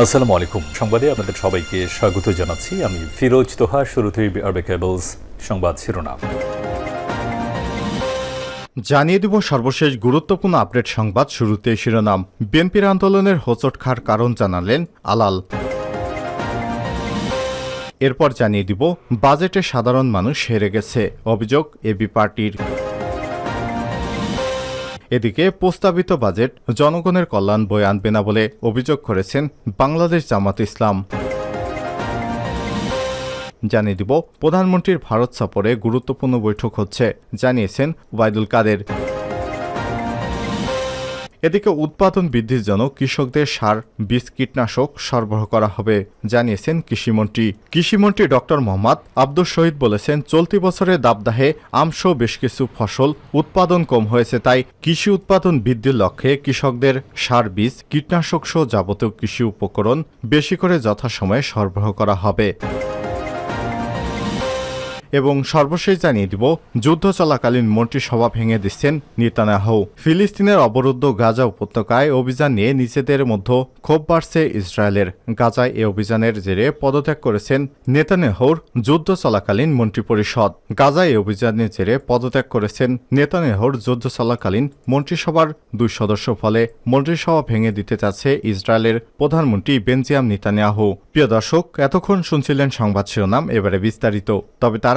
আসসালামু আলাইকুম। সংবাদে আপনাদের সবাইকে স্বাগত জানাচ্ছি। আমি ফিরোজ তোহা, শুরুতেই আরবে কেবলস সংবাদ শিরোনাম। জানিয়ে দিব সর্বশেষ গুরুত্বপূর্ণ আপডেট সংবাদ শুরুতে শিরোনাম। বিএনপির আন্দোলনের হোঁচট খার কারণ জানালেন আলাল। এরপর জানিয়ে দিব, বাজেটে সাধারণ মানুষ হেরে গেছে, অভিযোগ এবি পার্টির। এদিকে প্রস্তাবিত বাজেট জনগণের কল্যাণ বয়ে আনবে না বলে অভিযোগ করেছেন বাংলাদেশ জামাত ইসলাম। জানিয়ে দিব, প্রধানমন্ত্রীর ভারত সফরে গুরুত্বপূর্ণ বৈঠক হচ্ছে, জানিয়েছেন ওবায়দুল কাদের। এদিকে উৎপাদন বৃদ্ধির জন্য কৃষকদের সার, বীজ, কীটনাশক সরবরাহ করা হবে, জানিয়েছেন কৃষিমন্ত্রী। কৃষিমন্ত্রী ডক্টর মোহাম্মদ আব্দুল শহীদ বলেছেন, চলতি বছরের দাবদাহে আমসহ বেশ কিছু ফসল উৎপাদন কম হয়েছে, তাই কৃষি উৎপাদন বৃদ্ধির লক্ষ্যে কৃষকদের সার, বীজ, কীটনাশক সহ যাবতীয় কৃষি উপকরণ বেশি করে যথাসময়ে সরবরাহ করা হবে। এবং সর্বশেষ জানিয়ে দিব, যুদ্ধ চলাকালীন মন্ত্রিসভা ভেঙে দিচ্ছেন নেতানাহু ফিলিস্তিনের অবরুদ্ধ গাজা উপত্যকায় অভিযান নিয়ে নিজেদের মধ্যে ক্ষোভ বাড়ছে ইসরায়েলের। গাজায় এ অভিযানের জেরে পদত্যাগ করেছেন নেতানেহুর যুদ্ধ চলাকালীন মন্ত্রিপরিষদ। গাজায় এ অভিযানের জেরে পদত্যাগ করেছেন নেতানেহুর যুদ্ধ চলাকালীন মন্ত্রিসভার দুই সদস্য। ফলে মন্ত্রিসভা ভেঙে দিতে চাচ্ছে ইসরায়েলের প্রধানমন্ত্রী বেনজিয়াম নেতানিয়াহু। প্রিয় দর্শক, এতক্ষণ শুনছিলেন সংবাদ শিরোনাম, এবারে বিস্তারিত। তবে তার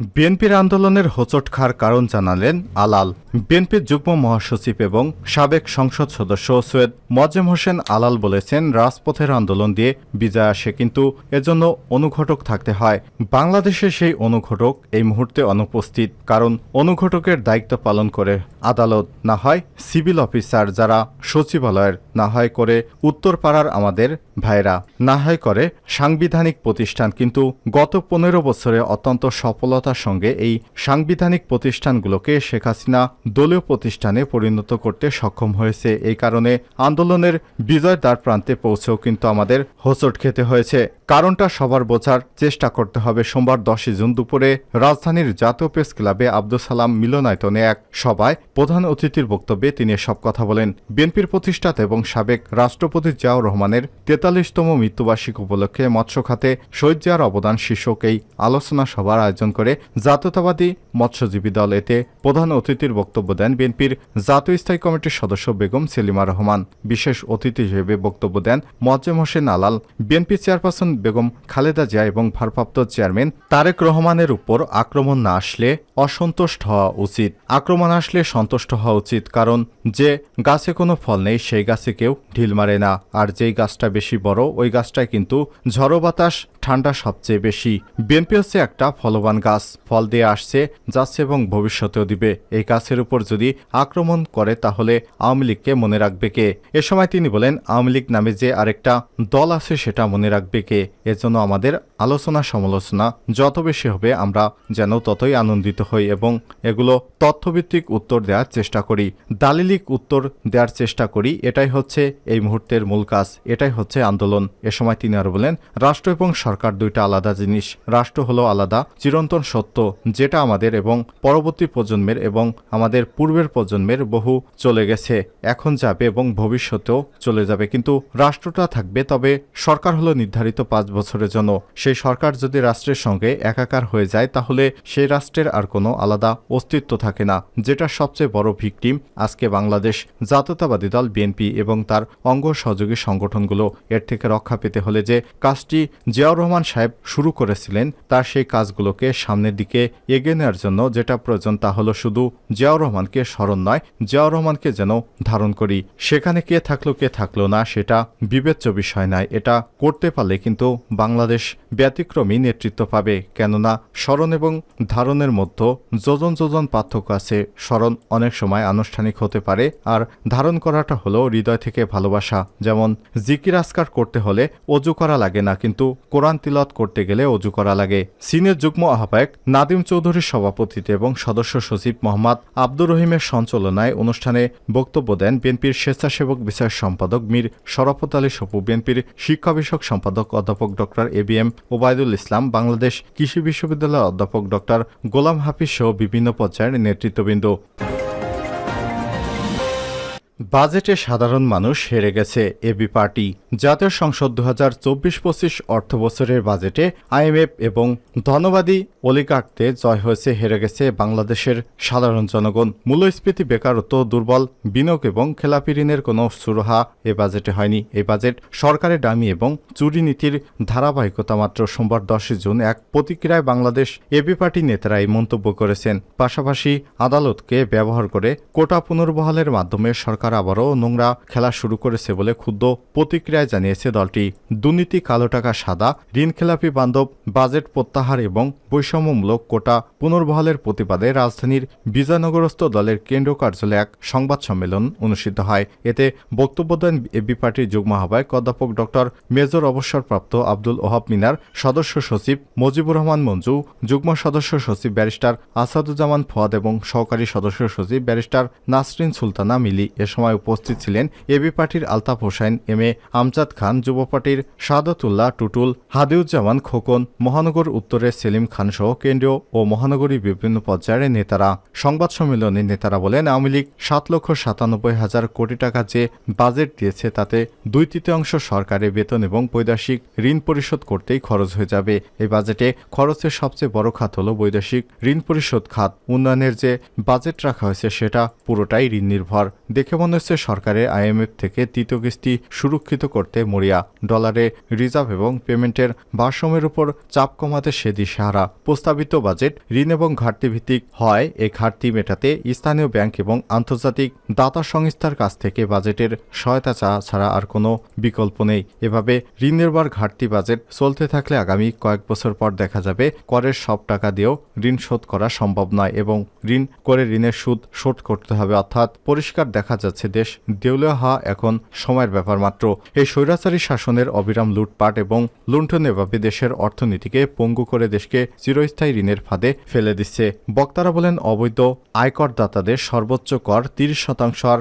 বিএনপির আন্দোলনের হোঁচট খার কারণ জানালেন আলাল। বিএনপির যুগ্ম মহাসচিব এবং সাবেক সংসদ সদস্য সৈয়দ মজেম হোসেন আলাল বলেছেন, রাজপথের আন্দোলন দিয়ে বিজয় আসে, কিন্তু এজন্য অনুঘটক থাকতে হয়। বাংলাদেশে সেই অনুঘটক এই মুহূর্তে অনুপস্থিত, কারণ অনুঘটকের দায়িত্ব পালন করে আদালত, না হয় সিভিল অফিসার যারা সচিবালয়ের, না হয় করে উত্তরপাড়ার আমাদের ভাইরা, না হয় করে সাংবিধানিক প্রতিষ্ঠান, কিন্তু গত পনেরো বছরে অত্যন্ত সফলতার সঙ্গে এই সাংবিধানিক প্রতিষ্ঠানগুলোকে শেখ হাসিনা দলীয় প্রতিষ্ঠানে পরিণত করতে সক্ষম হয়েছে। এই কারণে আন্দোলনের বিজয় দ্বার প্রান্তে পৌঁছেও কিন্তু আমাদের হোঁচট খেতে হয়েছে। কারণটা সবার বোঝার চেষ্টা করতে হবে। সোমবার দশই জুন দুপুরে রাজধানীর জাতীয় প্রেস ক্লাবে আব্দুল সালাম মিলনায়তনে এক সভায় প্রধান অতিথির বক্তব্যে তিনি সব কথা বলেন। বিএনপির প্রতিষ্ঠাতা এবং সাবেক রাষ্ট্রপতি জিয়াউর রহমানের তেতাল্লিশতম মৃত্যুবার্ষিকী উপলক্ষে মৎস্য খাতে শহীদ জিয়ার অবদান শীর্ষক এই আলোচনা সভার আয়োজন করে জাতীয়তাবাদী মৎস্যজীবী দল এতে প্রধান অতিথির বক্তব্য দেন বিএনপির জাতীয় স্থায়ী কমিটির সদস্য বেগম সেলিমা রহমান। বিশেষ অতিথি হিসেবে বক্তব্য দেন মোয়াজ্জেম হোসেন আলাল, বিএনপি চেয়ারপারসন বেগম খালেদা জিয়া এবং ভারপ্রাপ্ত চেয়ারম্যান তারেক রহমানের উপর আক্রমণ না আসলে অসন্তুষ্ট হওয়া উচিত। আক্রমণ আসলে সন্তুষ্ট হওয়া উচিত কারণ যে গাছে কোনো ফল নেই, সেই গাছে কেউ ঢিল মারে না। আর যেই গাছটা বেশি বড়, ওই গাছটায় কিন্তু ঝড়ো বাতাস ঠান্ডা সবচেয়ে বেশি। বিএনপি হচ্ছে একটা ফলবান গাছ। ফল দিয়ে আসছে, যাচ্ছে এবং ভবিষ্যতেও দিবে। এই গাছের উপর যদি আক্রমণ করে তাহলে আওয়ামী লীগকে মনে রাখবে কে? এ সময় তিনি বলেন, আওয়ামী লীগ নামে যে আরেকটা দল আছে সেটা মনে রাখবে কে? এজন্য আমাদের আলোচনা সমালোচনা। যত বেশি হবে আমরা যেন ততই আনন্দিত হই এবং এগুলো তথ্যভিত্তিক উত্তর দেওয়ার চেষ্টা করি। দালিলিক উত্তর দেওয়ার চেষ্টা করি। এটাই হচ্ছে এই মুহূর্তের মূল কাজ। এটাই হচ্ছে আন্দোলন। এ সময় তিনি আরও বলেন, রাষ্ট্র এবং দুইটা আলাদা জিনিস। রাষ্ট্র হলো আলাদা, চিরন্তন সত্য, যেটা আমাদের এবং পরবর্তী প্রজন্মের এবং আমাদের পূর্বের প্রজন্মের বহু চলে গেছে, এখন যাবে এবং ভবিষ্যতেও চলে যাবে। কিন্তু রাষ্ট্রটা থাকবে, তবে সরকার হলো নির্ধারিত পাঁচ বছরের জন্য। সেই সরকার যদি রাষ্ট্রের সঙ্গে একাকার হয়ে যায়, তাহলে সেই রাষ্ট্রের আর কোনো আলাদা অস্তিত্ব থাকে না, যেটা সবচেয়ে বড় ভিকটিম। আজকে বাংলাদেশ জাতীয়তাবাদী দল, বিএনপি এবং তার অঙ্গ সহযোগী সংগঠনগুলো এর থেকে রক্ষা পেতে হলে যে কাজটি জিয়াউর রহমান সাহেব শুরু করেছিলেন তার সেই কাজগুলোকে সামনের দিকে এগিয়ে নেওয়ার জন্য, যেটা প্রয়োজন তা হলো শুধু জিয়াউর রহমানকে স্মরণ নয়, জিয়াউর রহমানকে যেন ধারণ করি। সেখানে কে থাকল কে থাকল না, সেটা বিবেচ্য বিষয় নয়। এটা করতে পারলে কিন্তু বাংলাদেশ ব্যতিক্রমী নেতৃত্ব পাবে। কেননা স্মরণ এবং ধারণের মধ্যে যোজন যোজন পার্থক্য আছে। স্মরণ অনেক সময় আনুষ্ঠানিক হতে পারে। আর ধারণ করাটা হলো হৃদয় থেকে ভালোবাসা। যেমন, জিকির আসকার করতে হলে অজু করা লাগে না, কিন্তু কোরআন কোরআন তিলত করতে গেলে অজু করা লাগে। সিনের যুগ্ম আহ্বায়ক নাদিম চৌধুরীর সভাপতিত্বে এবং সদস্য সচিব মোহাম্মদ আব্দুর রহিমের সঞ্চালনায় অনুষ্ঠানে বক্তব্য দেন বিএনপির স্বেচ্ছাসেবক বিষয়ক সম্পাদক মীর শরাফত আলী সপু, বিএনপির শিক্ষা বিষয়ক সম্পাদক অধ্যাপক doctor A B M Obaidul Islam, Bangladesh কৃষি বিশ্ববিদ্যালয়ের অধ্যাপক ডক্টর গোলাম হাফিজ সহ বিভিন্ন পর্যায়ের নেতৃত্ববৃন্দ। বাজেটে সাধারণ মানুষ হেরে গেছে এবি পার্টি। জাতীয় সংসদ দু হাজার চব্বিশ পঁচিশ অর্থ বছরের বাজেটে আইএমএফ এবং ধনবাদী অলিগার্কতে জয় হয়েছে, হেরে গেছে বাংলাদেশের সাধারণ জনগণ। মূল্যস্ফীতি, বেকারত্ব, দুর্বল বিনিয়োগ এবং খেলাপি ঋণের কোনো সুরাহা এ বাজেটে হয়নি। এই বাজেট সরকারের ডামি এবং চুরি নীতির ধারাবাহিকতা মাত্র সোমবার দশই জুন এক প্রতিক্রিয়ায় বাংলাদেশ এবি পার্টি নেতারা এই মন্তব্য করেছেন। পাশাপাশি আদালতকে ব্যবহার করে কোটা পুনর্বহালের মাধ্যমে সরকার আবারও নোংরা খেলা শুরু করেছে বলে ক্ষুদ্র প্রতিক্রিয়ায় জানিয়েছে দলটি। দুর্নীতি, কালো টাকা, সাদা ঋণ খেলাপি বান্ধব, বাজেট প্রত্যাহার এবং বৈষম্যমূলক কোটা পুনর্বহালের প্রতিবাদে রাজধানীর বিজয়নগরস্থ দলের কেন্দ্রীয় কার্যালয়ে এক সংবাদ সম্মেলন অনুষ্ঠিত হয়। এতে বক্তব্য দেন এবি পার্টির যুগ্ম আহ্বায়ক, অধ্যাপক ডক্টর মেজর অবসরপ্রাপ্ত আব্দুল ওহাব মিনার, সদস্য সচিব মজিবুর রহমান মঞ্জু, যুগ্ম সদস্য সচিব ব্যারিস্টার আসাদুজ্জামান ফোয়াদ এবং সহকারী সদস্য সচিব ব্যারিস্টার নাসরিন সুলতানা মিলি এ উপস্থিত ছিলেন এবি পার্টির আলতাফ হোসেন, এম এ আমজাদ খান, যুব পার্টির সাদতুল্লাহ টুটুল, হাদিউজ্জামান খোকন, মহানগর উত্তরের সেলিম খান সহ কেন্দ্রীয় ও মহানগরী বিভিন্ন পর্যায়ের নেতারা। সংবাদ সম্মেলনে নেতারা বলেন, আওয়ামী লীগ সাত লক্ষ সাতানব্বই হাজার কোটি টাকা যে বাজেট দিয়েছে, তাতে দুই তৃতীয়াংশ সরকারের বেতন এবং বৈদেশিক ঋণ পরিশোধ করতেই খরচ হয়ে যাবে। এই বাজেটে খরচের সবচেয়ে বড় খাত হল বৈদেশিক ঋণ পরিশোধ খাত। উন্নয়নের যে বাজেট রাখা হয়েছে, সেটা পুরোটাই ঋণ নির্ভর। দেখে হচ্ছে সরকারের আইএমএফ থেকে তৃতীয় কিস্তি সুরক্ষিত করতে মরিয়া, ডলারে রিজার্ভ এবং পেমেন্টের ভারসাম্যের উপর চাপ কমাতে সে দিশেহারা প্রস্তাবিত বাজেট ঋণ এবং ঘাটতি ভিত্তিক হয় এই ঘাটতি মেটাতে স্থানীয় ব্যাংক এবং আন্তর্জাতিক দাতা সংস্থার কাছ থেকে বাজেটের সহায়তা চাওয়া ছাড়া আর কোনো বিকল্প নেই। এভাবে ঋণ নির্ভর ঘাটতি বাজেট চলতে থাকলে আগামী কয়েক বছর পর দেখা যাবে, করের সব টাকা দিয়েও ঋণ শোধ করা সম্ভব নয় এবং ঋণ করে ঋণের সুদ শোধ করতে হবে, অর্থাৎ পরিষ্কার দেখা যাচ্ছে দেশ দেউলিয়া হওয়া এখন সময়ের ব্যাপার মাত্র। এই স্বৈরাচারী শাসনের অবিরাম লুটপাট এবং লুণ্ঠন এভাবে দেশের অর্থনীতিকে পঙ্গু করে দেশকে চিরস্থায়ী ঋণের ফাঁদে ফেলে দিচ্ছে। বক্তারা বলেন, অবৈধ আয়করদাতাদের সর্বোচ্চ কর তিরিশ শতাংশ আর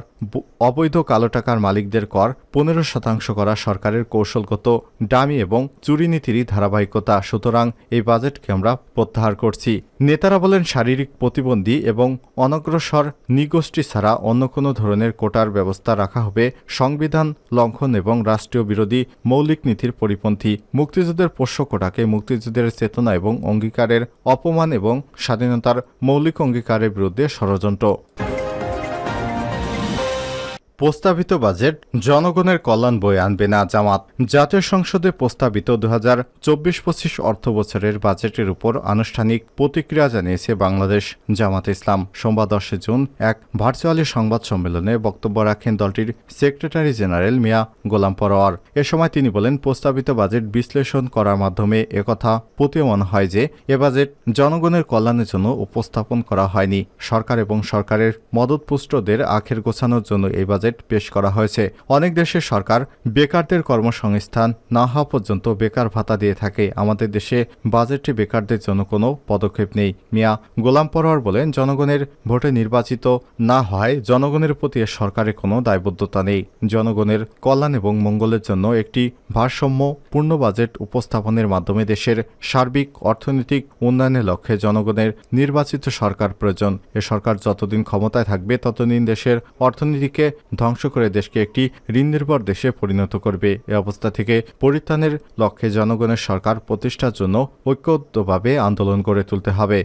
অবৈধ কালো টাকার মালিকদের কর পনেরো শতাংশ করা সরকারের কৌশলগত ডামি এবং চুরি নীতিরই ধারাবাহিকতা। সুতরাং এই বাজেটকে আমরা প্রত্যাহার করছি। নেতারা বলেন, শারীরিক প্রতিবন্ধী এবং অনগ্রসর নিগোষ্ঠী ছাড়া অন্য কোনো ধরনের কোটার ব্যবস্থা রাখা হবে সংবিধান লঙ্ঘন এবং রাষ্ট্রীয় বিরোধী মৌলিক নীতির পরিপন্থী মুক্তিযুদ্ধের পোষ্য কোটাকে মুক্তিযুদ্ধের চেতনা এবং অঙ্গীকারের অপমান এবং স্বাধীনতার মৌলিক অঙ্গীকারের বিরুদ্ধে ষড়যন্ত্র। প্রস্তাবিত বাজেট জনগণের কল্যাণ বয়ে আনবে না জামাত। জাতীয় সংসদে প্রস্তাবিত দু হাজার চব্বিশ পঁচিশ অর্থ বছরের বাজেটের উপর আনুষ্ঠানিক প্রতিক্রিয়া জানিয়েছে বাংলাদেশ জামাত ইসলাম। সোমবার দশে জুন এক ভার্চুয়ালি সংবাদ সম্মেলনে বক্তব্য রাখেন দলটির সেক্রেটারি জেনারেল মিয়া গোলাম পরোয়ার। এ সময় তিনি বলেন, প্রস্তাবিত বাজেট বিশ্লেষণ করার মাধ্যমে একথা প্রতীয়মান হয় যে, এ বাজেট জনগণের কল্যাণের জন্য উপস্থাপন করা হয়নি। সরকার এবং সরকারের মদতপুষ্টদের আখের গোছানোর জন্য এই বাজেট পেশ করা হয়েছে। অনেক দেশের সরকার বেকারদের কর্মসংস্থান না হওয়া পর্যন্ত বেকার ভাতা দিয়ে থাকে। আমাদের দেশে বাজেটে বেকারদের জন্য কোনো পদক্ষেপ নেই। মিয়া গোলাম পরোয়ার বলেন, জনগণের ভোটে নির্বাচিত না হয় জনগণের প্রতি এ সরকারের কোনো দায়বদ্ধতা নেই। জনগণের কল্যাণ এবং মঙ্গলের জন্য একটি ভারসাম্য পূর্ণ বাজেট উপস্থাপনের মাধ্যমে দেশের সার্বিক অর্থনৈতিক উন্নয়নের লক্ষ্যে জনগণের নির্বাচিত সরকার প্রয়োজন। এ সরকার যতদিন ক্ষমতায় থাকবে, ততদিন দেশের অর্থনীতিকে ধ্বংস করে দেশকে একটি ঋণ নির্ভর দেশে পরিণত করবে। এ অবস্থা থেকে পরিত্রাণের লক্ষ্যে জনগণের সরকার প্রতিষ্ঠার জন্য ঐক্যবদ্ধভাবে আন্দোলন গড়ে তুলতে হবে।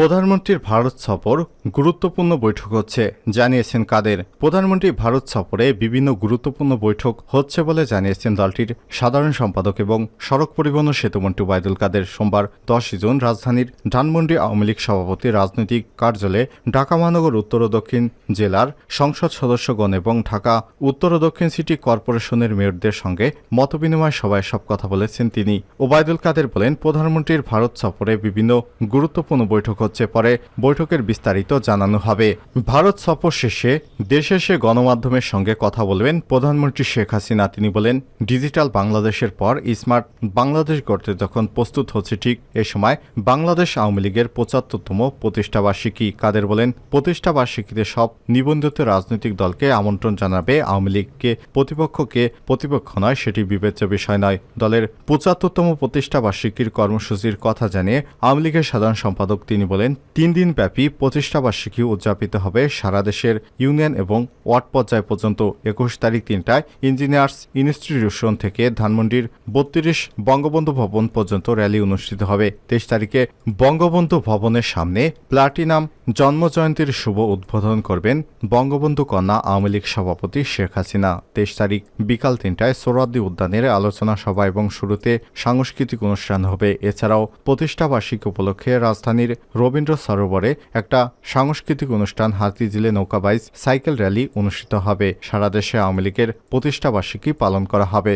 প্রধানমন্ত্রীর ভারত সফর গুরুত্বপূর্ণ বৈঠক হচ্ছে, জানিয়েছেন কাদের। প্রধানমন্ত্রী ভারত সফরে বিভিন্ন গুরুত্বপূর্ণ বৈঠক হচ্ছে বলে জানিয়েছেন দলটির সাধারণ সম্পাদক এবং সড়ক পরিবহন সেতুমন্ত্রী ওবায়দুল কাদের। সোমবার দশই জুন রাজধানীর ধানমন্ডি আওয়ামী লীগ সভাপতি রাজনৈতিক কার্যালয়ে ঢাকা মহানগর উত্তর ও দক্ষিণ জেলার সংসদ সদস্যগণ এবং ঢাকা উত্তর ও দক্ষিণ সিটি কর্পোরেশনের মেয়রদের সঙ্গে মতবিনিময় সভায় সব কথা বলেছেন তিনি। ওবায়দুল কাদের বলেন, প্রধানমন্ত্রীর ভারত সফরে বিভিন্ন গুরুত্বপূর্ণ বৈঠক হচ্ছে পরে বৈঠকের বিস্তারিত জানানো হবে। ভারত সফর শেষে দেশে এসে গণমাধ্যমের সঙ্গে কথা বলবেন প্রধানমন্ত্রী শেখ হাসিনা। তিনি বলেন, ডিজিটাল বাংলাদেশের পর স্মার্ট বাংলাদেশ গড়তে যখন প্রস্তুত হচ্ছে ঠিক এ সময় বাংলাদেশ আওয়ামী লীগের পঁচাত্তরতম প্রতিষ্ঠাবার্ষিকী। কাদের বলেন, প্রতিষ্ঠাবার্ষিকীতে সব নিবন্ধিত রাজনৈতিক দলকে আমন্ত্রণ জানাবে আওয়ামী লীগকে। প্রতিপক্ষকে প্রতিপক্ষ নয়, সেটি বিবেচ্য বিষয় নয়। দলের পঁচাত্তরতম প্রতিষ্ঠাবার্ষিকীর কর্মসূচির কথা জানিয়ে আওয়ামী লীগের সাধারণ সম্পাদক তিনি বলেন তিন দিন ব্যাপী প্রতিষ্ঠাবার্ষিকী উদযাপিত হবে সারা দেশের ইউনিয়ন এবং ওয়ার্ড পর্যায় পর্যন্ত। একুশ তারিখ তিনটায় ইঞ্জিনিয়ার্স ইনস্টিটিউশন থেকে ধানমন্ডির বত্রিশ বঙ্গবন্ধু ভবন পর্যন্ত র্যালি অনুষ্ঠিত হবে। তেইশ তারিখে বঙ্গবন্ধু ভবনের সামনে প্লাটিনাম জন্মজয়ন্তীর শুভ উদ্বোধন করবেন বঙ্গবন্ধু কন্যা আওয়ামী লীগ সভাপতি শেখ হাসিনা। তেইশ তারিখ বিকাল তিনটায় সোহরাদ্দি উদ্যানের আলোচনা সভা এবং শুরুতে সাংস্কৃতিক অনুষ্ঠান হবে। এছাড়াও প্রতিষ্ঠাবার্ষিকী উপলক্ষে রাজধানীর রবীন্দ্র সরোবরে একটা সাংস্কৃতিক অনুষ্ঠান হাতিঝিলে নৌকাবাইজ সাইকেল র্যালি অনুষ্ঠিত হবে। সারা দেশে আওয়ামী লীগের প্রতিষ্ঠাবার্ষিকী পালন করা হবে।